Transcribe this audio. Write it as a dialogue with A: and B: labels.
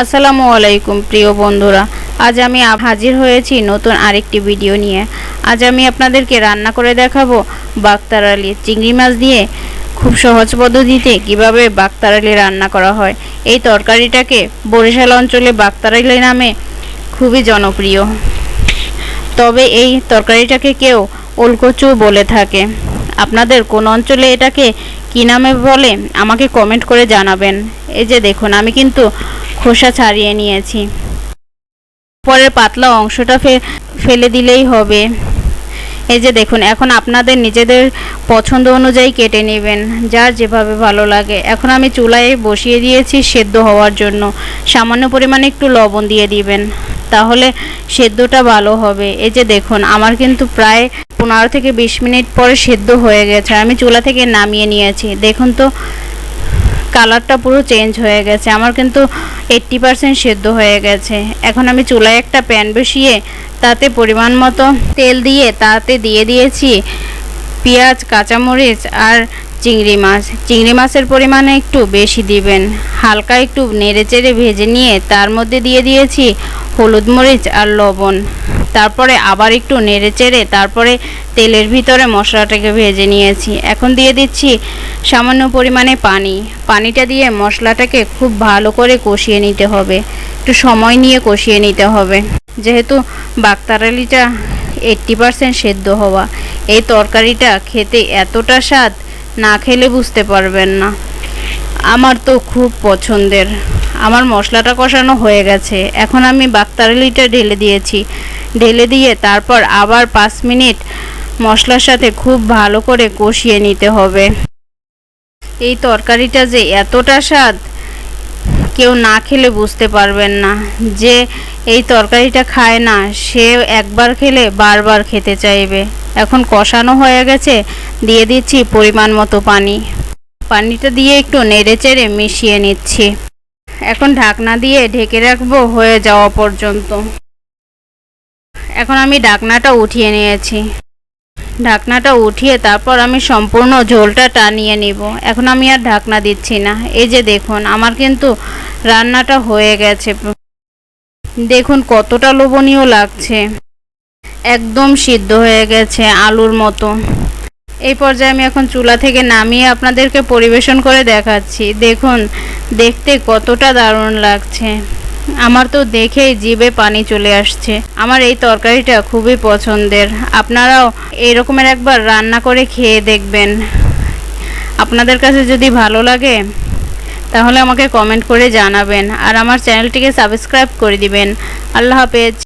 A: আসসালামু আলাইকুম, প্রিয় বন্ধুরা। আজ আমি হাজির হয়েছি নতুন আরেকটি ভিডিও নিয়ে। আজ আমি আপনাদেরকে রান্না করে দেখাবো বাগতারালি চিংড়ি মাছ দিয়ে খুব সহজ পদ্ধতিতে কীভাবে বাগতারালি রান্না করা হয়। এই তরকারিটাকে বরিশাল অঞ্চলে বাগতারালি নামে খুবই জনপ্রিয়। তবে এই তরকারিটাকে কেউ ওলকচু বলে থাকে। আপনাদের কোন অঞ্চলে এটাকে কী নামে বলে আমাকে কমেন্ট করে জানাবেন। এই যে দেখুন, আমি কিন্তু খোসা ছাড়িয়ে নিয়েছি। পরের পাতলা অংশটা ফেলে দিলেই হবে। এই যে দেখুন, এখন আপনাদের নিজেদের পছন্দ অনুযায়ী কেটে নেবেন, যার যেভাবে ভালো লাগে। এখন আমি চুলায় বসিয়ে দিয়েছি সেদ্ধ হওয়ার জন্য। সামান্য পরিমাণে একটু লবণ দিয়ে দিবেন, তাহলে সেদ্ধটা ভালো হবে। এই যে দেখুন, আমার কিন্তু প্রায় পনেরো থেকে বিশ মিনিট পরে সেদ্ধ হয়ে গেছে। আমি চুলা থেকে নামিয়ে নিয়েছি। দেখুন তো কালারটা পুরো চেঞ্জ হয়ে গেছে। আমার কিন্তু এইট্টি পারসেন্ট সেদ্ধ হয়ে গেছে। এখন আমি চুলায় একটা প্যান বসিয়ে তাতে পরিমাণ মতো তেল দিয়ে তাতে দিয়ে দিয়েছি। পেঁয়াজ, কাঁচামরিচ আর চিংড়ি মাছ। চিংড়ি মাছের পরিমাণে একটু বেশি দিবেন। হালকা একটু নেড়েচেড়ে ভেজে নিয়ে তার মধ্যে দিয়ে দিয়েছি হলুদ মরিচ আর লবণ। তারপরে আবার একটু নেড়েচেড়ে তারপরে তেলের ভিতরে মশলাটাকে ভেজে নিয়েছি। এখন দিয়ে দিচ্ছি সামান্য পরিমাণে পানি। পানিটা দিয়ে মশলাটাকে খুব ভালো করে কষিয়ে নিতে হবে। একটু সময় নিয়ে কষিয়ে নিতে হবে। যেহেতু বাগতারালিটা এইট্টি পারসেন্ট সেদ্ধ হওয়া। এই তরকারিটা খেতে এতটা স্বাদ, না খেলে বুঝতে পারবেন না। আমার তো খুব পছন্দের। আমার মশলাটা কষানো হয়ে গেছে। এখন আমি বাগতারালিটা ঢেলে দিয়েছি। ঢেলে দিয়ে তারপর আবার পাঁচ মিনিট মশলার সাথে খুব ভালো করে কষিয়ে নিতে হবে। এই তরকারিটা যে এতটা স্বাদ, কেউ না খেলে বুঝতে পারবেন না। যে এই তরকারিটা খায় না সে একবার খেলে বারবার খেতে চাইবে। এখন কষানো হয়ে গেছে। দিয়ে দিচ্ছি পরিমাণ মতো পানি। পানিটা দিয়ে একটু নেড়ে চেড়ে মিশিয়ে নিচ্ছি। এখন ঢাকনা দিয়ে ঢেকে রাখব হয়ে যাওয়া পর্যন্ত। এখন আমি ঢাকনাটা উঠিয়ে নিয়েছি। ঢাকনাটা উঠিয়ে তারপর আমি সম্পূর্ণ ঝোলটা টানিয়ে নিব। এখন আমি আর ঢাকনা দিচ্ছি না। এই যে দেখুন, আমার কিন্তু রান্নাটা হয়ে গেছে। দেখুন কতটা লোভনীয় লাগছে। একদম সিদ্ধ হয়ে গেছে আলুর মতো। এই পর্যায়ে আমি এখন চুলা থেকে নামিয়ে আপনাদেরকে পরিবেশন করে দেখাচ্ছি। দেখুন, দেখতে কতটা দারুণ লাগছে। আমার তো দেখেই জিভে পানি চলে আসছে। আমার এই তরকারিটা খুবই পছন্দের। আপনারাও এই রকমের একবার রান্না করে খেয়ে দেখবেন। আপনাদের কাছে যদি ভালো লাগে, তাহলে আমাকে কমেন্ট করে জানাবেন। আর আমার চ্যানেলটিকে সাবস্ক্রাইব করে দিবেন। আল্লাহ হাফেজ।